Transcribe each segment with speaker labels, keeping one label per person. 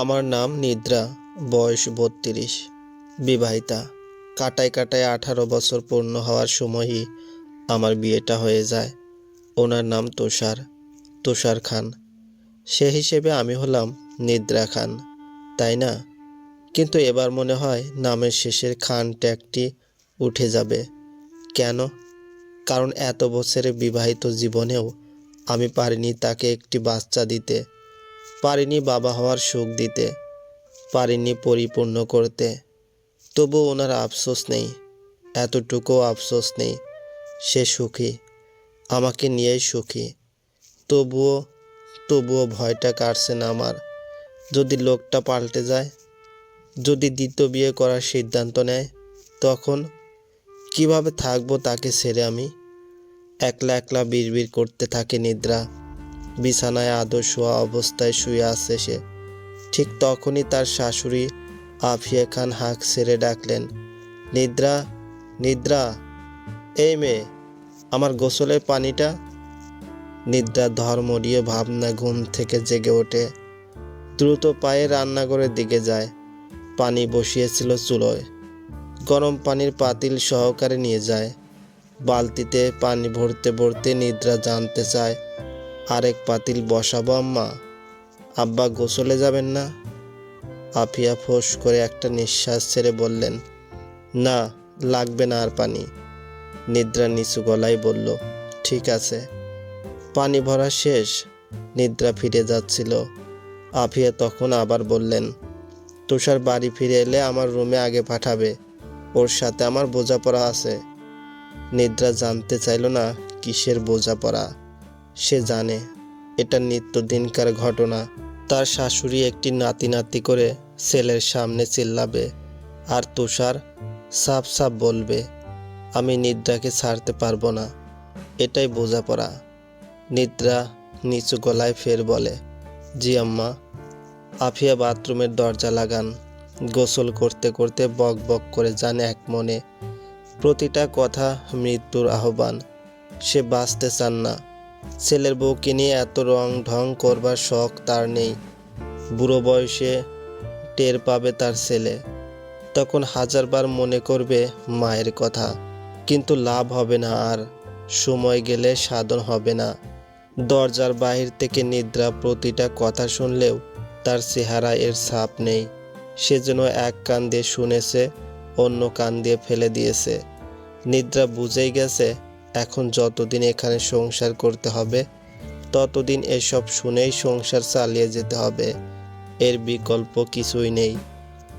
Speaker 1: আমার নাম নিদ্রা, বয়স বত্রিশ, বিবাহিতা। কাটায় কাটায় আঠারো বছর পূর্ণ হওয়ার সময়ই আমার বিয়েটা হয়ে যায়। ওনার নাম তুষার তুষার খান। সে হিসেবে আমি হলাম নিদ্রা খান, তাই না? কিন্তু এবার মনে হয় নামের শেষের খান ট্যাগটি উঠে যাবে। কেন? কারণ এত বছরের বিবাহিত জীবনেও আমি পারিনি তাকে একটি বাচ্চা দিতে। পারিনি বাবা হওয়ার সুখ দিতে, পারিনি পরিপূর্ণ করতে। তবু ওনার আফসোস নেই, এতটুকুও আফসোস নেই, সে সুখী, আমাকে নিয়েই সুখী। তবুও তবুও ভয়টা কাটছে না আমার। যদি লোকটা পাল্টে যায়, যদি দ্বিতীয় বিয়ে করার সিদ্ধান্ত নেয়, তখন কীভাবে থাকব তাকে ছেড়ে আমি? একলা একলা বিড়বিড় করতে থাকে নিদ্রা। বিছানায় আদর শোয়া অবস্থায় শুয়ে আছে সে। ঠিক তখনই তার শাশুড়ি আফিয়া খান হাঁক ছেড়ে ডাকলেন, নিদ্রা নিদ্রা, এই মেয়ে, আমার গোসলের পানিটা? নিদ্রা ধর্মড়িয়ে ভাবনা ঘুম থেকে জেগে ওঠে। দ্রুত পায়ে রান্নাঘরের দিকে যায়। পানি বসিয়েছিল চুলোয়। গরম পানির পাতিল সহকারে নিয়ে যায়। বালতিতে পানি ভরতে ভরতে নিদ্রা জানতে চায় আরেক পাতিল বসাবো আম্মা। আব্বা গোসলে যাবেন না? আফিয়া ফোঁস করে একটা নিঃশ্বাস ছেড়ে বললেন, না, লাগবে না আর পানি। নিদ্রা নিচু গলায় বলল, ঠিক আছে। পানি ভরা শেষ, নিদ্রা ফিরে যাচ্ছিল। আফিয়া তখন আবার বললেন, তুষার বাড়ি ফিরে এলে আমার রুমে আগে পাঠাবে। ওর সাথে আমার বোঝাপড়া আছে। নিদ্রা জানতে চাইল না কিসের বোঝাপড়া। সে জানে, এটা নিত্যদিনকার ঘটনা। তার শাশুড়ি একটি নাতি নাতি করে ছেলের সামনে চিল্লাবে আর তুষার সাফ সাফ বলবে, আমি নিদ্রাকে ছাড়তে পারব না। এটাই বোঝাপড়া। নিদ্রা নিচু গলায় ফের বলে, জি আম্মা। আফিয়া বাথরুমের দরজা লাগান। গোসল করতে করতে বক বক করে যান এক মনে। প্রতিটা কথা মৃত্যুর আহ্বান। সে বাঁচতে চান না। ছেলের বউকে নিয়ে এত রং ঢং করবার শখ তার নেই। বুড়ো বয়সে টের পাবে তার ছেলে। তখন হাজারবার মনে করবে মায়ের কথা। কিন্তু লাভ হবে না আর, সময় গেলে সাধন হবে না। দরজার বাহির থেকে নিদ্রা প্রতিটা কথা শুনলেও তার চেহারা এর ছাপ নেই। সে যেন এক কান দিয়ে শুনেছে, অন্য কান দিয়ে ফেলে দিয়েছে। নিদ্রা বুঝেই গেছে এখন যতদিন এখানে সংসার করতে হবে, ততদিন এসব শুনেই সংসার চালিয়ে যেতে হবে। এর বিকল্প কিছুই নেই।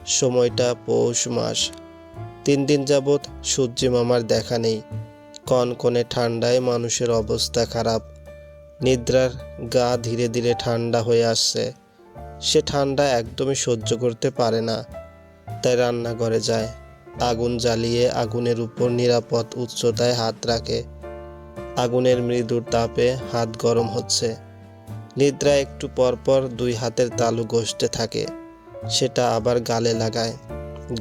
Speaker 1: সময়টা পৌষ মাস। তিন দিন যাবৎ সূর্যি মামার দেখা নেই। কনকনে ঠান্ডায় মানুষের অবস্থা খারাপ। নিদ্রার গা ধীরে ধীরে ঠান্ডা হয়ে আসছে। সে ঠান্ডা একদমই সহ্য করতে পারে না। তাই রান্নাঘরে যায়। আগুন জ্বালিয়ে আগুনের উপর নিরাপদ উচ্চতায় হাত রাখে। আগুনের মৃদুর তাপে হাত গরম হচ্ছে। নিদ্রা একটু পরপর দুই হাতের তালু ঘষতে থাকে। সেটা আবার গালে লাগায়।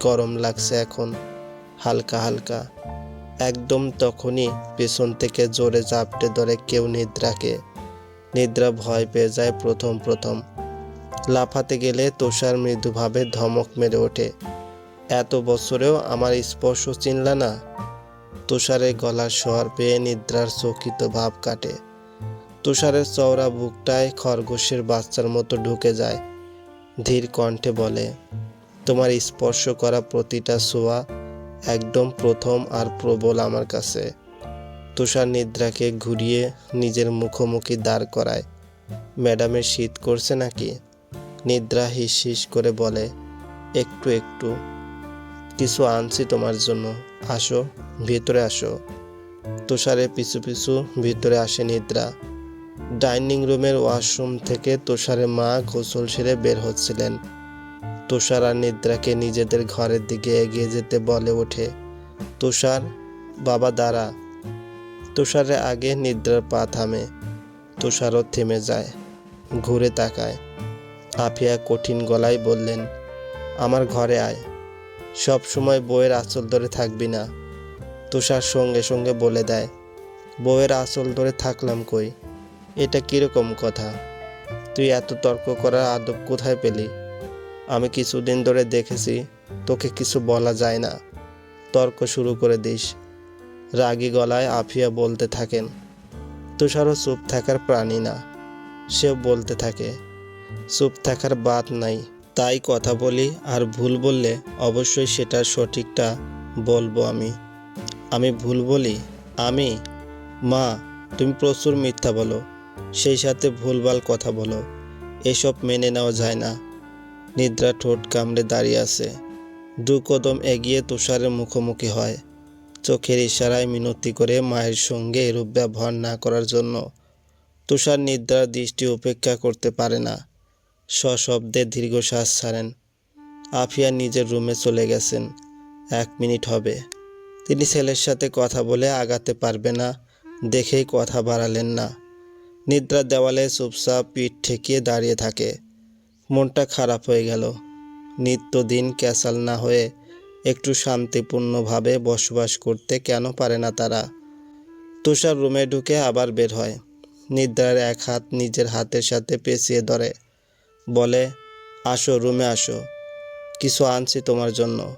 Speaker 1: গরম লাগছে এখন। হালকা হালকা। একদম তখনই পেছন থেকে জোরে চাপটে ধরে কেউ নিদ্রাকে। নিদ্রা ভয় পেয়ে যায় প্রথম প্রথম। লাফাতে গেলে তুষার মৃদুভাবে ধমক মেরে ওঠে। এত বছরেও আমার স্পর্শ চিনলা না। তুষারের গলার স্বর পেয়ে নিদ্রার চকিত ভাব কাটে। তুষারের চওড়া বুকটায় খরগোশের বাচ্চার মতো ঢুকে যায়। ধীর কণ্ঠে বলে, তোমার স্পর্শ করা প্রতিটা ছোঁয়া একদম প্রথম আর প্রবল আমার কাছে। তুষার নিদ্রাকে ঘুরিয়ে নিজের মুখোমুখি দাঁড় করায়। ম্যাডামের শীত করছে নাকি? নিদ্রা হিস হিস করে বলে, একটু একটু। কিছু আনছি তোমার জন্য। আসো, ভিতরে আসো। তুষারে পিছু পিছু ভিতরে আসে নিদ্রা। ডাইনিং রুমের ওয়াশরুম থেকে তুষারের মা গোসল সেরে বের হচ্ছিলেন। তুষার আর নিদ্রাকে নিজেদের ঘরের দিকে এগিয়ে যেতে বলে ওঠে। তুষার, বাবা দাঁড়া। তুষারের আগে নিদ্রার পা থামে। তুষারও থেমে যায়, ঘুরে তাকায়। আফিয়া কঠিন গলায় বললেন, আমার ঘরে আয়। সব সময় বউয়ের আঁচল ধরে থাকবি না। তুষার সঙ্গে সঙ্গে বলে দেয়, বউয়ের আঁচল ধরে থাকলাম কই? এটা কীরকম কথা? তুই এত তর্ক করার আদব কোথায় পেলি? আমি কিছুদিন ধরে দেখেছি তোকে কিছু বলা যায় না। তর্ক শুরু করে দিস। রাগী গলায় আফিয়া বলতে থাকেন। তুষারও চুপ থাকার প্রাণী না, সেও বলতে থাকে, চুপ থাকার বাদ নাই। তাই কথা বলি আর ভুল বললে অবশ্যই সেটা সঠিকটা বলব আমি। আমি ভুল বলি? আমি? মা, তুমি প্রচুর মিথ্যা বলো। সেই সাথে ভুলভাল কথা বলো। এসব মেনে নেওয়া যায় না। নিদ্রা ঠোঁট কামড়ে দাঁড়িয়ে আছে। দু কদম এগিয়ে তুষারের মুখোমুখি হয়। চোখের ইশারায় মিনতি করে মায়ের সঙ্গে এরূপ ব্যবহার না করার জন্য তুষার নিদ্রার দৃষ্টি উপেক্ষা করতে পারে না। সশব্দে দীর্ঘশ্বাস ছাড়েন। আফিয়া নিজের রুমে চলে গেছেন। এক মিনিট হবে। তিনি ছেলের সাথে কথা বলে আগাতে পারবে না, দেখেই কথা বাড়ালেন না। নিদ্রা দেওয়ালে চুপচাপ পিঠ ঠেকিয়ে দাঁড়িয়ে থাকে। মনটা খারাপ হয়ে গেল। নিত্যদিন ক্যাসাল না হয়ে একটু শান্তিপূর্ণভাবে বসবাস করতে কেন পারে না তারা? তুষার রুমে ঢুকে আবার বের হয়। নিদ্রার এক হাত নিজের হাতের সাথে পেঁচিয়ে ধরে। বলে, আসো, রুমে আসো। কিছু আনছি তোমার জন্য।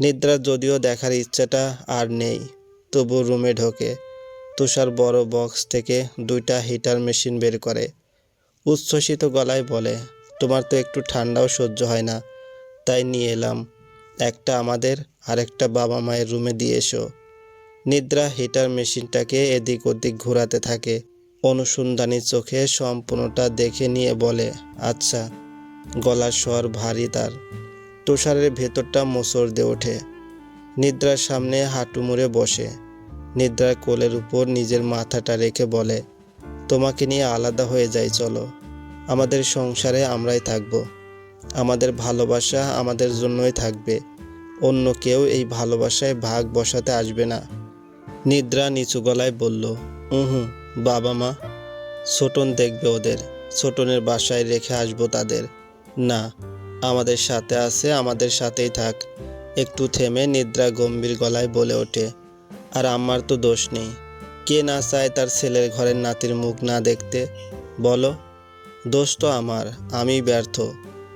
Speaker 1: নিদ্রার যদিও দেখার ইচ্ছাটা আর নেই, তবু রুমে ঢোকে। তুষার বড় বক্স থেকে দুইটা হিটার মেশিন বের করে। উচ্ছ্বসিত গলায় বলে, তোমার তো একটু ঠান্ডাও সহ্য হয় না। তাই নিয়ে এলাম। একটা আমাদের আর একটা বাবা মায়ের রুমে দিয়ে এসো। নিদ্রা হিটার মেশিনটাকে এদিক ওদিক ঘোরাতে থাকে। অনুসন্ধানী চোখে সম্পূর্ণটা দেখে নিয়ে বলে আচ্ছা গলার স্বর ভারী তার। তুষারের ভেতরটা মোচড় দিয়ে ওঠে। নিদ্রার সামনে হাঁটু মুড়ে বসে। নিদ্রার কোলের উপর নিজের মাথাটা রেখে বলে, তোমাকে নিয়ে আলাদা হয়ে যাই, চলো। আমাদের সংসারে আমরাই থাকব। আমাদের ভালোবাসা আমাদের জন্যই থাকবে। অন্য কেউ এই ভালোবাসায় ভাগ বসাতে আসবে না। নিদ্রা নিচু গলায় বলল হুম বাবা মা, ছোটন দেখবে ওদের। ছোটনের বাসায় রেখে আসব তাদের। না, আমাদের সাথে আছে, আমাদের সাথেই থাক। একটু থেমে নিদ্রা গম্ভীর গলায় বলে ওঠে। আর আমার তো দোষ নেই। কে না চায় তার ছেলের ঘরের নাতির মুখ না দেখতে? বলো, দোষ তো আমার আমি ব্যর্থ।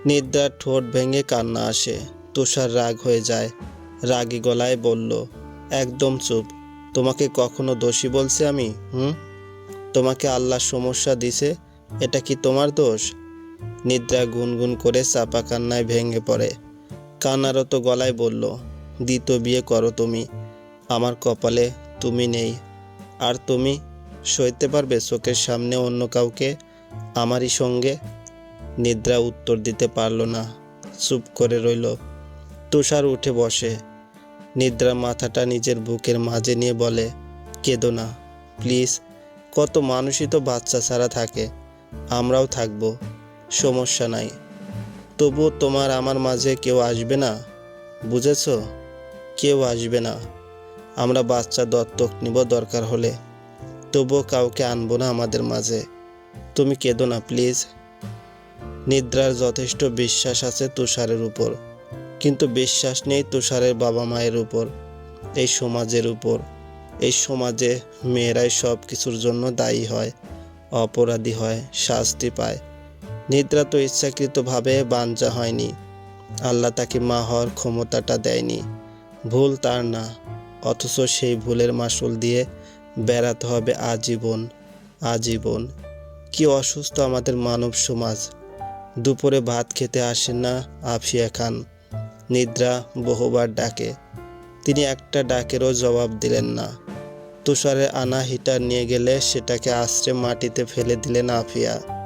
Speaker 1: নিদ্রার ঠোঁট ভেঙে কান্না আসে। তুষার রাগ হয়ে যায়। রাগী গলায় বলল, একদম চুপ। তোমাকে কখনো দোষী বলছি আমি, হুম? তোমাকে আল্লাহ সমস্যা দিছে, এটা কি তোমার দোষ? নিদ্রা গুনগুন করে চাপা কান্নায় ভেঙে পড়ে। কান্নারত গলায় বলল দ্বিতীয় বিয়ে করো তুমি, আমার কপালে তুমি নেই। আর তুমি সইতে পারবে চোখের সামনে অন্য কাউকে? আমারই সঙ্গে? নিদ্রা উত্তর দিতে পারল না, চুপ করে রইল। তুষার উঠে বসে। নিদ্রা মাথাটা নিজের বুকের মাঝে নিয়ে বলে, কেঁদো না, প্লিজ কত মানুষই তো বাচ্চা ছাড়া থাকে। আমরাও থাকব, সমস্যা নাই। তবু তোমার আমার মাঝে কেউ আসবে না? বুঝেছ? কেউ আসবে না। আমরা বাচ্চা দত্তক নিব দরকার হলে। তবুও কাউকে আনব না আমাদের মাঝে। তুমি কেঁদো না, প্লিজ। নিদ্রার যথেষ্ট বিশ্বাস আছে তুষারের উপর। কিন্তু বিশ্বাস নেই তুষারের বাবা মায়ের উপর, এই সমাজের উপর। এই সমাজে মেয়েরাই সব কিছুর জন্য দায়ী হয়, অপরাধী হয়, শাস্তি পায়। নিদ্রা তো ইচ্ছাকৃতভাবে বাঞ্চা হয়নি। আল্লাহ তাকে মা হওয়ার ক্ষমতাটা দেয়নি। ভুল তার না, অথচ সেই ভুলের মাসুল দিয়ে বেড়াতে হবে আজীবন আজীবন। কি অসুস্থ আমাদের মানব সমাজ। দুপুরে ভাত খেতে আসেন না আফিয়া খান। নিদ্রা বহুবার ডাকে। তিনি একটা ডাকেরও জবাব দিলেন না। তুষারে আনা হিটার নিয়ে গেলে সেটাকে আশ্রে মাটিতে ফেলে দিলেন আফিয়া।